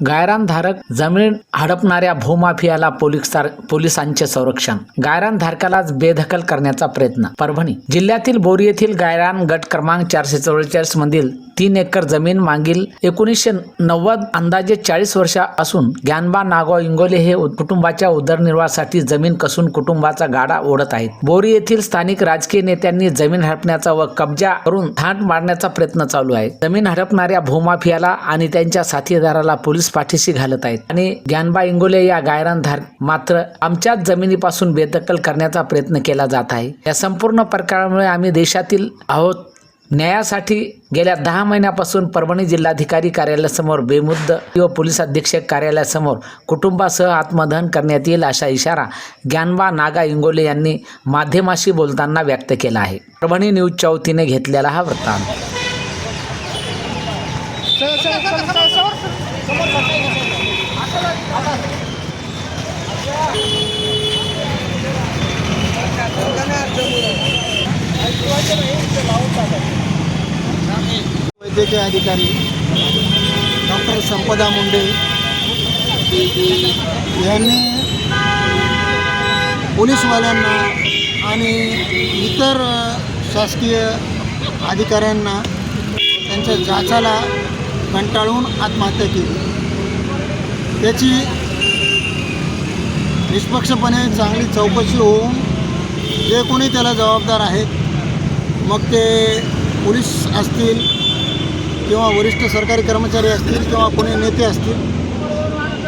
गायरानधारक जमीन हडपणाऱ्या भूमाफियाला पोलिसांचे संरक्षण. गायरानधारकालाच बेदखल करण्याचा प्रयत्न. परभणी जिल्ह्यातील बोरी येथील गायरान गट क्रमांक चारशे चव्वेचाळीस मधील तीन एकर जमीन मागील एकोणीसशे नव्वद अंदाजे चाळीस वर्ष असून ज्ञानबा नागो इंगोले हे कुटुंबाच्या उदरनिर्वाहासाठी जमीन कसून कुटुंबाचा गाडा ओढत आहेत. बोरी येथील स्थानिक राजकीय नेत्यांनी जमीन हडपण्याचा व कब्जा करून थाट मारण्याचा प्रयत्न चालू आहे. जमीन हडपणाऱ्या भूमाफियाला आणि त्यांच्या साथीदाराला पोलीस पाठीशी घालत आहेत. आणि ज्ञानबा इंगोले या गायरानधार मात्र आमच्याच जमिनीपासून बेदखल करण्याचा प्रयत्न केला जात आहे. या संपूर्ण प्रकारामुळे आम्ही देशातील आहोत. न्यायासाठी गेल्या दहा महिन्यापासून परभणी जिल्हाधिकारी कार्यालयासमोर बेमुद्द व पोलीस अधीक्षक कार्यालयासमोर कुटुंबासह आत्मदहन करण्यात येईल असा इशारा ज्ञानबा नागा इंगोले यांनी माध्यमाशी बोलताना व्यक्त केला आहे. परभणी न्यूज चौथीने घेतलेला हा वृत्तांत. वैद्यकीय अधिकारी डॉक्टर संपदा मुंडे यांनी पोलीसवाल्यांना आणि इतर शासकीय अधिकाऱ्यांना त्यांच्या जाचाला कंटाळून आत्महत्या केली. त्याची निष्पक्षपणे चांगली चौकशी होऊन जे कोणी त्याला जबाबदार आहेत मग ते पोलीस असतील किंवा वरिष्ठ सरकारी कर्मचारी असतील किंवा कोणी नेते असतील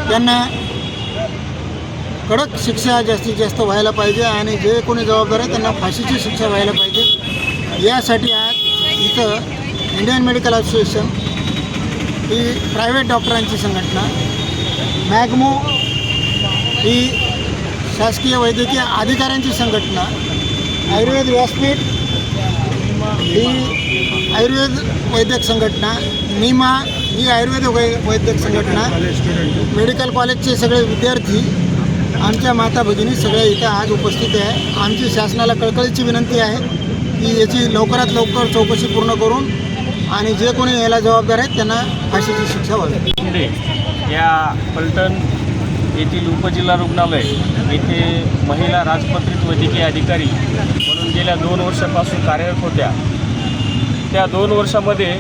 त्यांना कडक शिक्षा जास्तीत जास्त व्हायला पाहिजे आणि जे कोणी जबाबदार आहे त्यांना फाशीची शिक्षा व्हायला पाहिजे. यासाठी आज इथं इंडियन मेडिकल असोसिएशन ही प्रायव्हेट डॉक्टरांची संघटना. मॅगमो ही शासकीय वैद्यकीय अधिकाऱ्यांची संघटना. आयुर्वेद व्यासपीठ ही आयुर्वेद वैद्यक संघटना. निमा ही आयुर्वेद वै वैद्यक संघटना. मेडिकल कॉलेजचे सगळे विद्यार्थी आमच्या माता भगिनी सगळे इथं आज उपस्थित आहे. आमची शासनाला कळकळीची विनंती आहे की याची लवकरात लवकर चौकशी पूर्ण करून आणि जे कोणी याला जबाबदार आहेत त्यांना फाशीची शिक्षा व्हावी. शिंदे या पलटण येथील उपजिल्हा रुग्णालय येथे महिला राजपत्रित वैद्यकीय अधिकारी म्हणून गेल्या दोन वर्षापासून कार्यरत होत्या. त्या दोन वर्षामध्ये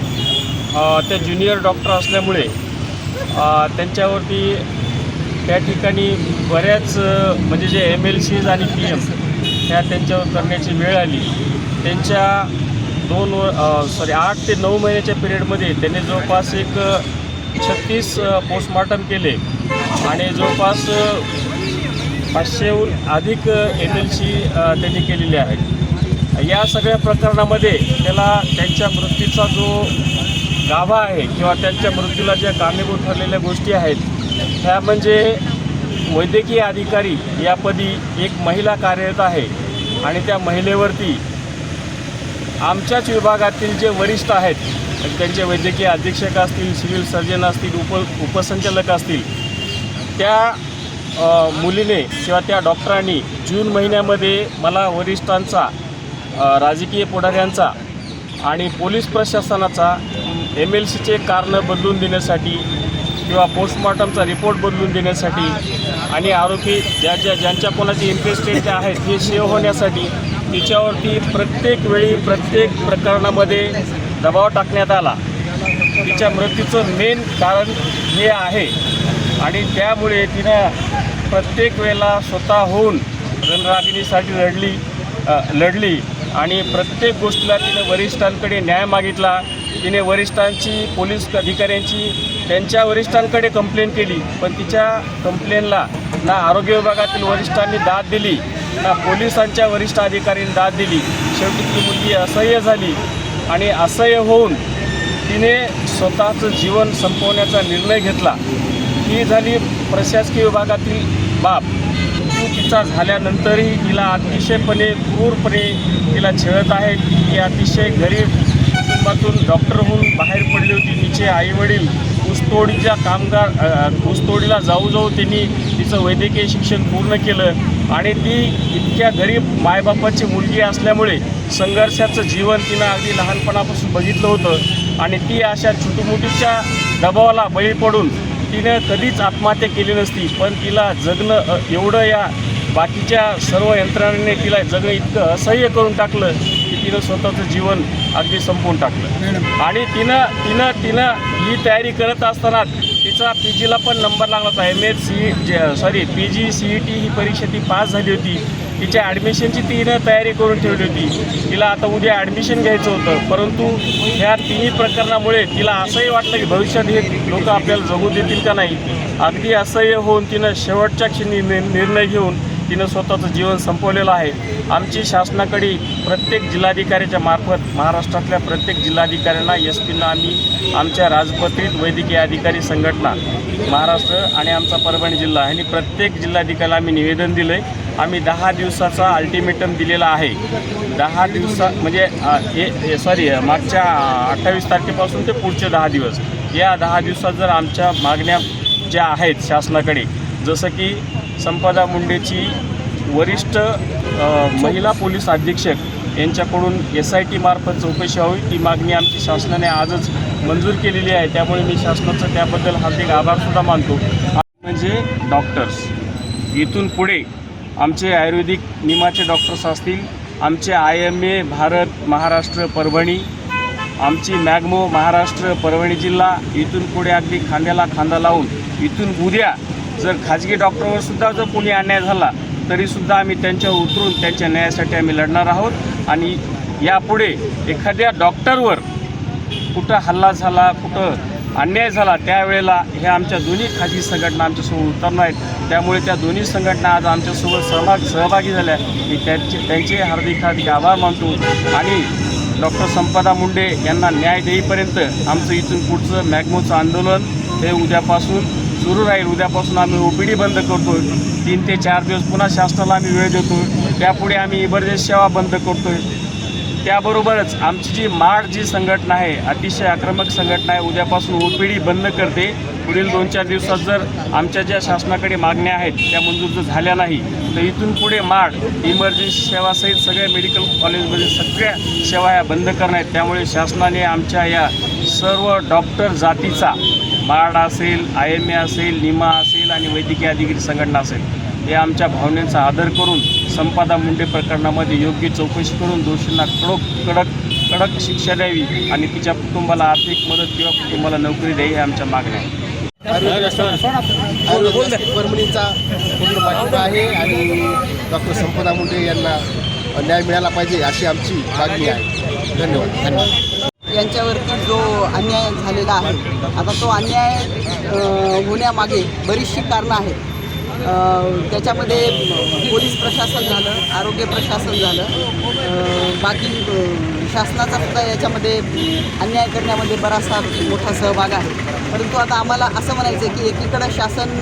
त्या ज्युनियर डॉक्टर असल्यामुळे त्यांच्यावरती त्या ठिकाणी बऱ्याच म्हणजे जे एम एल सीज आणि पी एम ह्या त्यांच्यावर करण्याची वेळ आली. त्यांच्या दोन सॉरी आठ ते नऊ महिन्याच्या पिरियडमध्ये त्यांनी जवळपास एक छत्तीस पोस्टमॉर्टम केले. आणि जवळपास पाचशेहून अधिक एन एल सी त्यांनी केलेली आहेत. या सगळ्या प्रकरणामध्ये त्याला त्यांच्या मृत्यूचा जो गाभा आहे किंवा त्यांच्या मृत्यूला ज्या कारणीभूत ठरलेल्या गोष्टी आहेत ह्या म्हणजे वैद्यकीय अधिकारी यापदी एक महिला कार्यरत आहे. आणि त्या महिलेवरती आमच्याच विभागातील जे वरिष्ठ आहेत त्यांचे वैद्यकीय अधीक्षक असतील सिव्हिल सर्जन असतील उप उपसंचालक असतील त्या मुलीने किंवा त्या डॉक्टरांनी जून महिन्यामध्ये मला वरिष्ठांचा राजकीय पुढाऱ्यांचा आणि पोलीस प्रशासनाचा एम एल सीचे कारणं बदलून देण्यासाठी किंवा पोस्टमॉर्टमचा रिपोर्ट बदलून देण्यासाठी आणि आरोपी ज्या ज्या ज्यांच्या कोणाचे इंटरेस्टेड आहेत हे सेव होण्यासाठी तिच्यावरती प्रत्येक वेळी प्रत्येक प्रकरणामध्ये दबाव टाकण्यात आला. तिच्या मृत्यूचं मेन कारण हे आहे. आणि त्यामुळे तिनं प्रत्येक वेळेला स्वतःहून रणरागिणीसाठी लढली लढली. आणि प्रत्येक गोष्टीला तिनं वरिष्ठांकडे न्याय मागितला. तिने वरिष्ठांची पोलीस अधिकाऱ्यांची त्यांच्या वरिष्ठांकडे कंप्लेंट केली. पण तिच्या कंप्लेनला ना आरोग्य विभागातील वरिष्ठांनी दाद दिली. ना पोलिसांच्या वरिष्ठ अधिकाऱ्यांनी दाद दिली. शेवटी ती मुलगी असह्य झाली आणि असह्य होऊन तिने स्वतःचं जीवन संपवण्याचा निर्णय घेतला. ही झाली प्रशासकीय विभागातील बाब. मृत्यू तिचा झाल्यानंतरही तिला अतिशयपणे क्रूरपणे तिला छेळत आहेत ती अतिशय गरीब कुटुंबातून डॉक्टर होऊन बाहेर पडली होती. तिचे आईवडील ऊसतोडीच्या कामगार ऊसतोडीला जाऊ जाऊ त्यांनी तिचं वैद्यकीय शिक्षण पूर्ण केलं. आणि ती इतक्या गरीब मायबापाची मुलगी असल्यामुळे संघर्षाचं जीवन तिनं अगदी लहानपणापासून बघितलं होतं. आणि ती अशा छोटूमोठीच्या दबावाला बळी पडून तिनं कधीच आत्महत्या केली नसती. पण तिला जगणं एवढं या बाकीच्या सर्व यंत्रणांनी तिला जगणं इतकं असह्य करून टाकलं की तिनं स्वतःचं जीवन अगदी संपवून टाकलं. आणि तिनं तिनं तिनं ही तयारी करत असताना तिचा पी जीला पण नंबर लागला होता. M S C sorry P G C E T ही परीक्षा ती पास झाली होती. तिच्या ॲडमिशनची तिनं तयारी करून ठेवली होती. तिला आता उद्या ॲडमिशन घ्यायचं होतं. परंतु ह्या तिन्ही प्रकरणामुळे तिला असंही वाटलं की भविष्यात हे लोक आपल्याला जगू देतील का नाही? अगदी असह्य होऊन तिनं शेवटच्या क्षणी निर्णय घेऊन तिनं स्वतःचं जीवन संपवलेलं आहे. आमची शासनाकडे प्रत्येक जिल्हाधिकाऱ्याच्या मार्फत महाराष्ट्रातल्या प्रत्येक जिल्हाधिकाऱ्यांना एस पींना आम्ही आमच्या राजपत्रित वैद्यकीय अधिकारी संघटना महाराष्ट्र आणि आमचा परभणी जिल्हा आणि प्रत्येक जिल्हाधिकाऱ्याला आम्ही निवेदन दिलं आहे आम्ही दहा दिवसाचा अल्टिमेटम दिलेला आहे. दहा दिवसा म्हणजे हे सॉरी मागच्या अठ्ठावीस तारखेपासून ते पुढचे दहा दिवस. या दहा दिवसात जर आमच्या मागण्या ज्या आहेत शासनाकडे जसं की संपदा मुंडेची वरिष्ठ महिला पोलीस अधीक्षक यांच्याकडून एस आय टी मार्फत चौकशी व्हावी. ती मागणी आमची शासनाने आजच मंजूर केलेली आहे. त्यामुळे मी शासनाचं त्याबद्दल हार्दिक आभारसुद्धा मानतो. म्हणजे डॉक्टर्स इथून पुढे आमचे आयुर्वेदिक निमाचे डॉक्टर्स असतील आमचे I M A Bharat Maharashtra Parbhani आमची मॅगमो महाराष्ट्र परभणी जिल्हा इथून पुढे अगदी खांद्याला खांदा लावून इथून उद्या जर खाजगी डॉक्टरवर सुद्धा जर कोणी अन्याय झाला तरीसुद्धा आम्ही त्यांच्यावर उतरून त्यांच्या न्यायासाठी आम्ही लढणार आहोत. आणि यापुढे एखाद्या डॉक्टरवर कुठं हल्ला झाला कुठं अन्याय झाला त्यावेळेला ह्या आमच्या दोन्ही खाजगी संघटना आमच्यासोबत उतरणार आहेत. त्यामुळे त्या दोन्ही संघटना आज आमच्यासोबत सहभाग सहभागी झाल्या मी त्यांचे त्यांचे हार्दिक हार्दिक आभार मानतो. आणि डॉक्टर संपदा मुंडे यांना न्याय देईपर्यंत आमचं इथून पुढचं मॅग्मोचं आंदोलन हे उद्यापासून सुरू राहील. उद्यापासून आम्ही ओ पी डी बंद करतो आहे तीन ते चार दिवस पुन्हा शासनाला आम्ही वेळ देतो आहे त्यापुढे आम्ही इमर्जन्सी सेवा बंद करतो आहे त्याबरोबरच आमची जी माड जी संघटना आहे अतिशय आक्रमक संघटना आहे उद्यापासून ओ पी डी बंद करते. पुढील दोन चार दिवसात जर आमच्या ज्या शासनाकडे मागण्या आहेत त्या मंजूर जर झाल्या नाही तर इथून पुढे माड इमर्जन्सी सेवासहित सगळ्या मेडिकल कॉलेजमध्ये सगळ्या सेवा ह्या बंद करणार आहेत त्यामुळे शासनाने आमच्या या सर्व डॉक्टर जातीचा माड असेल आय एम ए असेल निमा असेल आणि वैद्यकीय अधिकारी संघटना असेल हे आमच्या भावनेचा आदर करून संपादा मुंडे प्रकरणामध्ये योग्य चौकशी करून दोषींना कडक कडक कडक शिक्षा द्यावी आणि तिच्या कुटुंबाला आर्थिक मदत किंवा कुटुंबाला नोकरी द्यावी हे आमच्या मागण्या आहेत. परभणीचा पूर्ण पाठिंबा आहे आणि डॉक्टर संपदा मुंडे यांना न्याय मिळाला पाहिजे अशी आमची मागणी आहे. धन्यवाद धन्यवाद. यांच्यावरती जो अन्याय झालेला आहे आता तो अन्याय होण्यामागे बरीचशी कारणं आहेत. त्याच्यामध्ये पोलीस प्रशासन झालं आरोग्य प्रशासन झालं बाकी शासनाचा सुद्धा याच्यामध्ये अन्याय करण्यामध्ये बराचसा मोठा सहभाग आहे. परंतु आता आम्हाला असं म्हणायचं आहे की एकीकडं शासन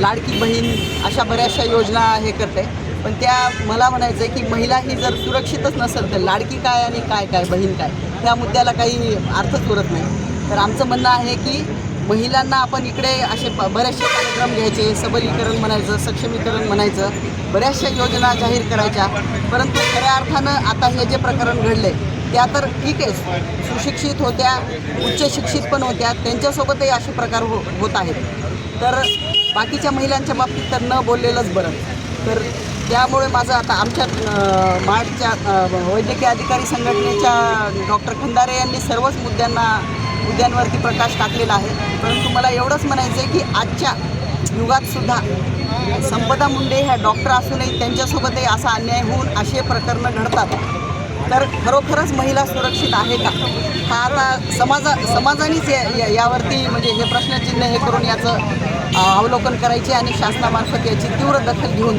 लाडकी बहीण अशा बऱ्याचशा योजना हे करते पण त्या मला म्हणायचं आहे की महिला ही जर सुरक्षितच नसेल तर लाडकी काय आणि काय काय बहीण काय त्या मुद्द्याला काही अर्थच उरत नाही. तर आमचं म्हणणं आहे की महिलांना आपण इकडे असे ब- बरेचसे कार्यक्रम घ्यायचे सबलीकरण म्हणायचं सक्षमीकरण म्हणायचं बऱ्याचशा योजना जाहीर करायच्या. परंतु खऱ्या अर्थानं आता हे जे प्रकरण घडले त्या तर ठीक आहे. सुशिक्षित होत्या उच्च शिक्षित पण होत्या त्यांच्यासोबतही असे प्रकार हो होत आहेत. तर बाकीच्या महिलांच्या बाबतीत तर न बोललेलंच बरं. तर त्यामुळे माझं आता आमच्या मार्टच्या वैद्यकीय अधिकारी संघटनेच्या डॉक्टर खंदारे यांनी सर्वच मुद्द्यांना मुद्द्यांवरती प्रकाश टाकलेला आहे. परंतु मला एवढंच म्हणायचं आहे की आजच्या युगात सुद्धा संपदा मुंडे ह्या डॉक्टर असूनही त्यांच्यासोबतही असा अन्याय होऊन असे प्रकरणं घडतात. तर खरोखरच महिला सुरक्षित आहे का? हा आता समाजा समाजानेच या- या- यावरती म्हणजे हे प्रश्नचिन्ह हे करून याचं अवलोकन करायचे आणि शासनामार्फत याची तीव्र दखल घेऊन